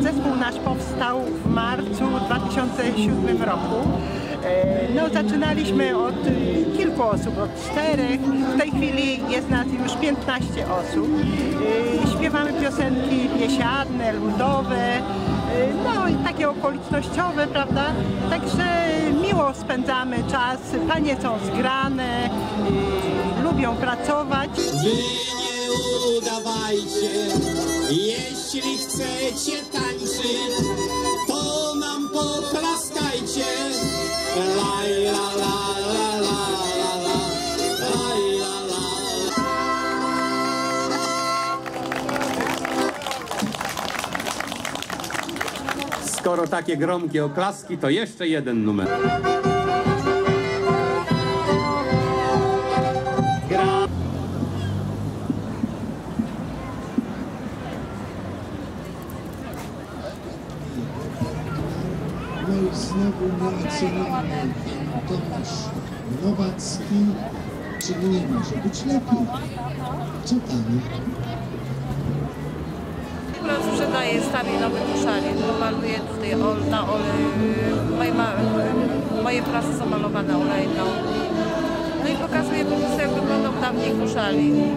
Zespół nasz powstał w marcu 2007 roku. E, No, zaczynaliśmy od y, kilku osób, od czterech. W tej chwili jest nas już 15 osób. E, Śpiewamy piosenki biesiadne, ludowe, e, no i takie okolicznościowe, prawda? Także miło spędzamy czas. Panie są zgrane, e, lubią pracować. Wy nie udawajcie, jeśli chcecie Skoro takie gromkie oklaski, to jeszcze jeden numer. Gra. No i znowu nieoceniony Tomasz Nowacki, czyli nie może być lepiej. Co tam? Akurat sprzedaję stary nowy koszalin, bo maluję tutaj ol, na olej. Moje, ma, moje prasy są malowane olejną. No i pokazuję po prostu jak wyglądał dawniej koszalin.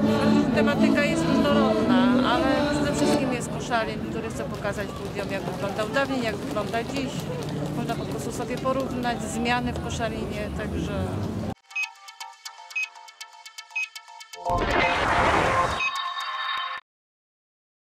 Tematyka jest różnorodna, ale przede wszystkim jest koszalin, który chcę pokazać ludziom jak wyglądał dawniej, jak wygląda dziś. Można po prostu sobie porównać zmiany w koszalinie, także